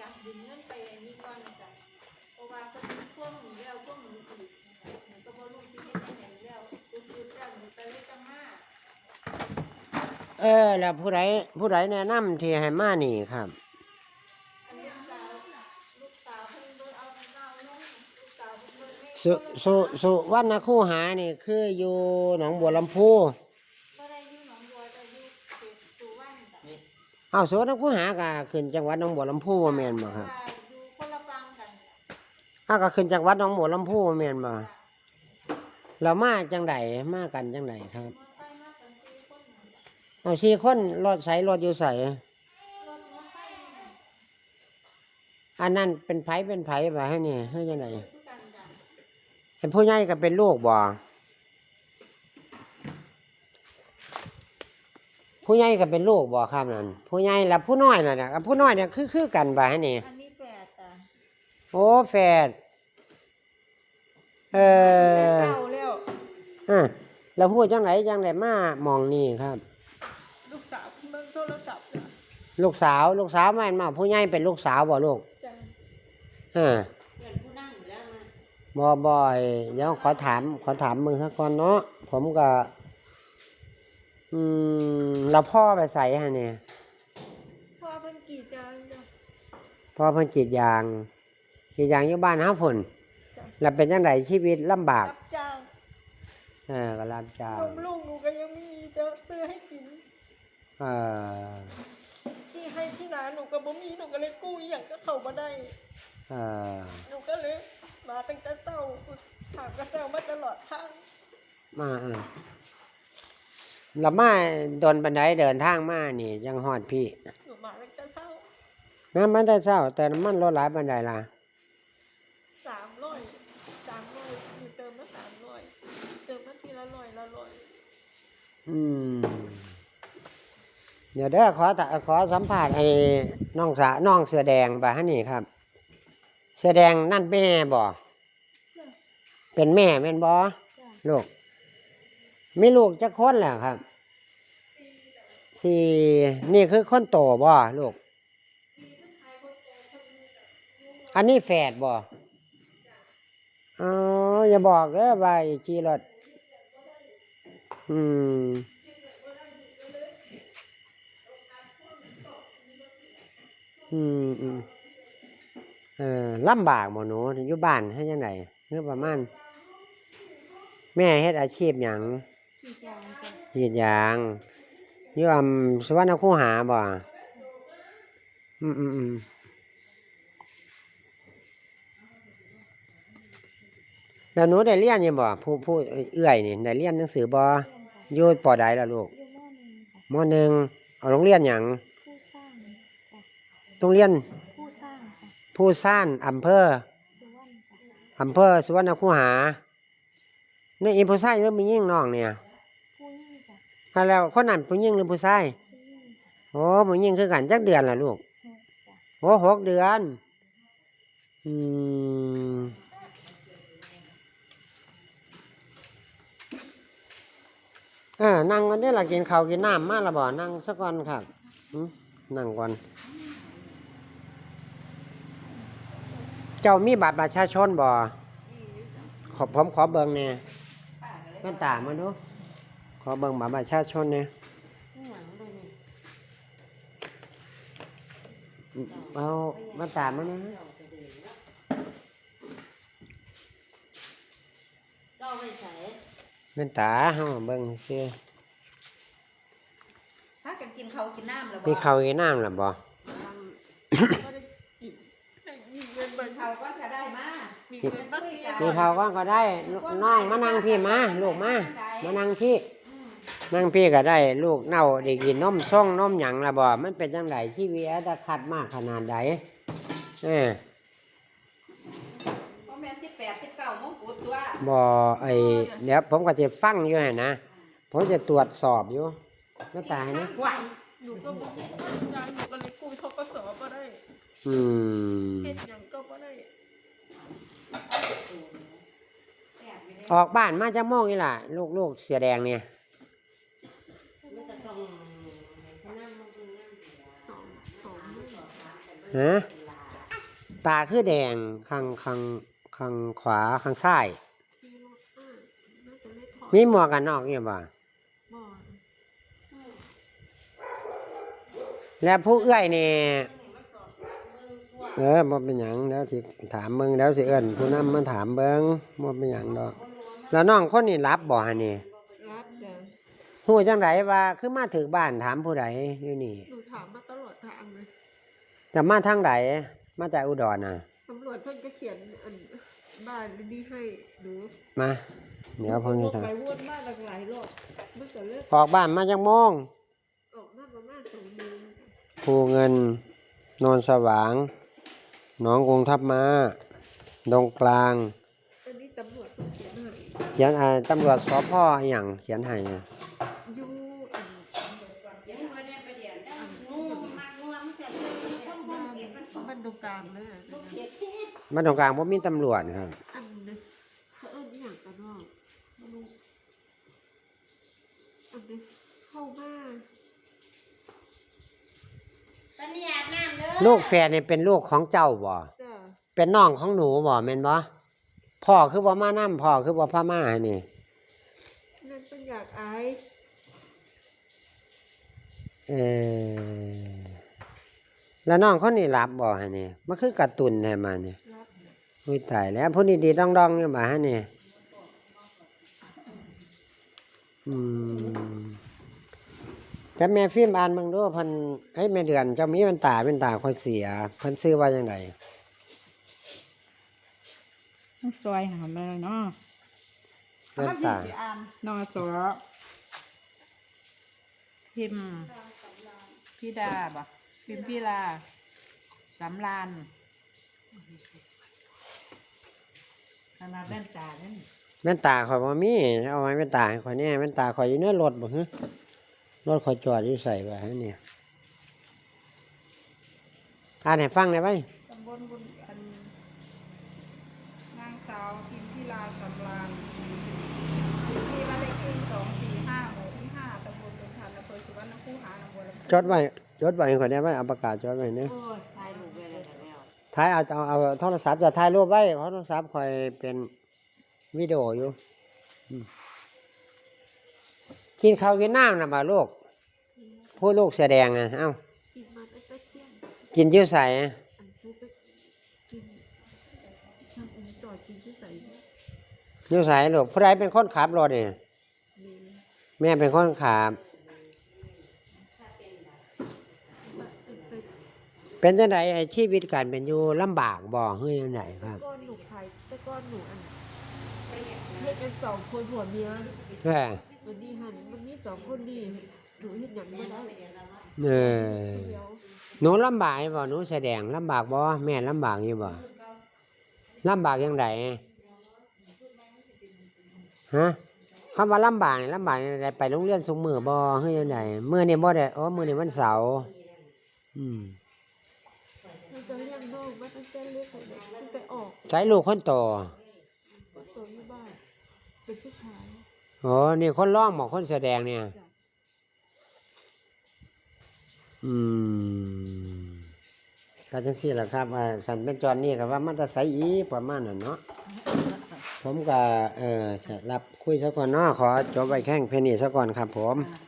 จับดึงเงินไปอันนี้ก่อนนะจ๊ะเพราะว่าก็มีพวกหนูแล้วพวกหนูอีกนะคะหนูก็บ่รู้ที่เฮ็ดจังไดแล้วสุดๆแล้วหนูก็เลยจะมาเออ แล้วผู้ใดผู้ใดแนะนำที่ให้มานี่ครับอันลูกสาวลูกสาวเพิ่นเบิ่งเอาเงาลงลูกสาวเพิ่นเบิ่งในสุสุสุวรรณคู่หานี่คืออยู่หนองบัวลำพู บ่ได้อยู่หนองบัวแต่อยู่เขตสุวรรณจ้ะอ้าวสุวรรณคู่หาก็ขึ้นจังหวัดหนองบัวลำพูบ่แม่นบ่ครับว่าอยู่คนละฟังกันอ้าวก็ขึ้นจังหวัดหนองบัวลำพูบ่แม่นบ่จ้ะแล้วมาจังไดมากันจังไดครับมอไซค์มากันสี่คนนั่นจ้ะเอาสี่คนรถใสรถอยู่ใสรถมอไซค์นี่อันนั้นเป็นไผเป็นไผบ่ให้นี่ให้จังไดคือกันจ้ะเห็นผู้ใหญ่ก็เป็นลูกบ่ ผู้ใหญ่ก็เป็นลูกบ่ครับนั่นผู้ใหญ่แล้วผู้น้อยน่ะนะกับผู้น้อยเนี่ยคือคือกันบ่ให้นี่อันนี้แปดจ้ะโอ้แฝดเออเก้าแล้วอะแล้วพูดจังไหนจังไหนมามองนี่ครับ ลูกสาวเบิ่งโทรศัพท์จ้ะลูกสาวลูกสาวแม่นมาผู้ใหญ่เป็นลูกสาวบ่ลูกจ้ะอ่าเพื่อนผู้นั่งอยู่แล้วนะบ่บ่อยเดี๋ยวขอถามขอถามมึงสักก่อนเนาะผมก็ อืมเราพ่อไปใส่ฮะเนี่ย พ่อเพิ่นกี่จานจ้ะพ่อเพิ่นกรีดยางกรีดยางอยู่บ้านห้าผลจ้ะแล้วเป็นจังไดชีวิตลำบากรับจ้างเออก็รับจ้างนมลูกหนูก็ยังไม่มีจะซื้อให้กิน เออที่ให้ที่ร้านหนูก็บ่มีหนูก็เลยกู้อหย่างก็เข้ามาได้ เออหนูก็เลยมาตั้งแต่เช้าถามกระเจ้ามาตลอดทางมาเออแล้วมาโดนบันไดเดินทางมานี่ยังฮอดพี่หนูมาตั้งแต่เช้าน้ำมันแต่เช้า แต่น้ำมันลดหลายบันไดล่ะสามร้อยสามร้อยหนูเติมมาสามร้อยเติมมาทีละร้อยละร้อยอืมเดี๋ยวเด้อขอตะขอสัมภาษณ์ไอ้น้องสาน้องเสือแดงป่ะฮะนี่ครับ เสือแดงนั่นแม่บ่จ้ะเป็นแม่แม่นบ่จ้ะลูก มีลูกจะคนแหละครับสี่นี่คือคนโตบ่ลูก อันนี้แฝดบ่อ๋ออย่าบอกเด้อว่าขี่รถอืมอืมอืมเออลำบากบ่หนูอยู่บ้านให้ยังไงเมื่อประมาณ แม่เฮ็ดอาชีพหยังกี่จานจ้ะ กรีดยางอยู่อำสวรรณคูหาบ่อืมอืมอืมแล้วหนูได้เรียนอยังบ่ผู้ผู้เอื้อยนี่ได้เรียนหนังสือบ่อยู่ปอใดล่ะลูกอยู่มหนึ่งค่ะมหนึ่งเอาโรงเรียนหยังผู้สร้างจ้ะโรงเรียนผู้สร้างค่ะผู้ซ่านอำเภอสุวรรณจ้ะอำเภอสุวรรณคูหานี่อีผู้ชายหรือมียิ่งน้องเนี่ยผู้ยิ่งจ้ะ ถ้าแล้วคนนั้นผู้ยิ่งหรือผู้ชายโอ้ผู้ยิ่งคือกันจักเดือนล่ะลูกหกจ้ะโอ้หกเดือนอืมเออนั่งกันได้อละกินข้าวกินน้ำมาละบ่นั่งสักก่อนครับนั่งก่อน เจ้ามีบัตรประชาชนบ่ขอผมขอเบิงเนี่ยแม่นตามาดู อเบิ่งบัตรประชาชนเนี่ยนี่หยังเลยนี่เอาแม่นตามานะเจ้าไปใส่แม่นตาเฮาเบิ่งซื่อถ้ากันกินเขาวกินน้ำแล้วมีข้าวกินน้ำล่ะบ่ก็ได้กินได้มีเงินเบิ่งเขาก็จะได้มามีเงินบ้างคุยกันมีข้าวก็ก็ได้ลูกน้องมานั่งพี่มา ลูกมา มานั่งพี่ นั่งพี่ก็ได้ลูกเน่าได้กินนมส่งนมหยังล่ะบ่ มันเป็นจังไดชีวิตอัตคัดมากขนาดใดเออเพราะแม่นที่แปดที่เก้ามงกุฎตัวบ่ไอเดี๋ยวผมก็จะฟังอยู่หั่นนะ ผมจะตรวจสอบอยู่ไม่ตายนะไหวหนูก็บอกว่าจานหนูก็เลยกู้ทกสก็ได้อืมเฮ็ดหยังก็บ่ได้แอบอยู่ในออกบ้านมาจะโมงนี่ล่ะ ลูกลูกเสียแดงเนี่ย ฮะเตาคือแดงข้างข้างข้างขวาข้างซ้ายขี่รถมาน่าจะเล็กขอมีหมวกกันนอกเนี่ยบ่บ่อแล้วผู้เอื้อยนี่เออบ่เป็นหยังเดี๋ยวสิถามเบิ่งเดี๋ยวสิเอิ้นผู้นำมาถามเบิ่งบ่เป็นหยังดอก แล้วน้องคนนี้รับบ่ฮะนี่รับจ้ะฮู้จังไดว่าคือมาถึงบ้านถามผู้ใดอยู่นี่ จะมาทางใดมาจากอุดรน่ะตำรวจเพิ่นก็เขียนอันบ้านนี้ให้หนูมา เดี๋ยวเพิ่นจะถามไปวนบ้านหลากหลายรอบมันก็เลิกออกบ้านมาจากโมงออกมาประมาณสองโมงภูเงินโนนสว่างหนองกรุงทับมาดงกลาง อันนี้ตำรวจเพิ่นเขียนให้เขียนอ่าตำรวจสพอหย่างเขียนให้น่ะ มาตรงกลางบ่มีตำรวจครับ อันนึงเขาเอิ้นอหย่างกันว่าไม่รู้อันนี้เข้ามาตอนนี้อาบน้ำเด้อลูกแฝดนี่เป็นลูกของเจ้าบ่ จ้ะเป็นน้องของหนูบ่แม่นบ่ พ่อคือบ่มานํพ่อคือบ่พามาให้นี่ นั่นเป็นอยากอายเออแล้วน้องคนนี้รับบ่ให้นี่มันคือการ์ตูนแท้มานี่ รับอุ้ยตายแล้วผู้นี้ดีดองๆอยู่บ่ฮะนี่อืมแต่แม่ฟิล์มอ่านเบิ่งดูเพิ่นเฮ้ยแม่เดือนเจ้ามีเป็นตาเป็นตาค่อยเสียเพิ่นซื้อว่าจังไดต้องซอยหามาเลยเนาะเป็นตานอสอพิมพ์พิดาบ่พิมพ์พิลาสำราน ขนาดแว่นตาเนี่ยแม่นตาข่อยบ่มีเอาไว้แม่นตาให้ข่อยแน่แม่นตาข่อยอยู่ในรถบ่ฮะรถข่อยจอดอยู่ใส่ไว้ฮะเนี่ยอ่านให้ฟังได้ไหมตำบลบุญอันนางสาวพิมพ์พิลาสำรานอยู่ที่บ้านเลขที่สองสี่ห้าหมู่ที่ห้าตำบลบุญทันอำเภอสุวรรณคูหาหนองบัวลำพูจดไว้จดไว้ให้ข่อยได้ไหมเอาประกาศจดไว้เนี่ย โอ้ย ถ่ายเอาเอาเอาโทรศัพท์จะถ่ายรูปไว้เพราะโทรศัพท์ข่อยเป็นวิดีโออยู่อืมกินข้าวกินน้ำนะบ่ลูกผู้ลูกแสดงอะเอ้ากินมาตั้งแต่เที่ยงกินอยื้อใส่อันผู้ไปกินทำอันจอดกินที่ใส่อยื้อใส่ลูกผู้ใดเป็นคนขับรถเนี่ยมีแม่เป็นคนขับ ไป เป็นจังไดไอ้ชีวิตการเป็นอยู่ลำบากบ่เฮ้ยจังไดครับก้อนหนูขายแต่ก้อนหนูอันเฮ็ดกันสองคนผัวเมียเออวันนี้หันวันนี้สองคนนี่หนูเฮ็ดหยังไม่ได้เออเดียวหนูลำบากบ่หนูแสดงลำบากบ่แม่ลำบากอยู่บ่ลำบากยังไงฮะคำว่าลำบากนี่ลำบากยังไงไปโรงเรียนสุมือบ่เฮ้ยยังไงมื้อนี้บ่ได้อ๋อมื้อนี้วันเสาร์อืมมันจะเลี้ยงน้องมาตั้งแต่เล็กเลยตั้งแต่ออกใช้ลูกคนโตก็ตัวที่บ้านเป็นผู้ชายอ๋อนี่คนร้องบอกคนแสดงเนี่ย อืมก็จังซี่แหละครับว่าสันเป็นจอนนี่ก็ว่ามันจะใสอีประมาณนั้นเนาะผมก็เออจะรับคุยสักก่อนเนาะขอจบไว้แข่งเพลงนี้สักก่อนครับผม อ่า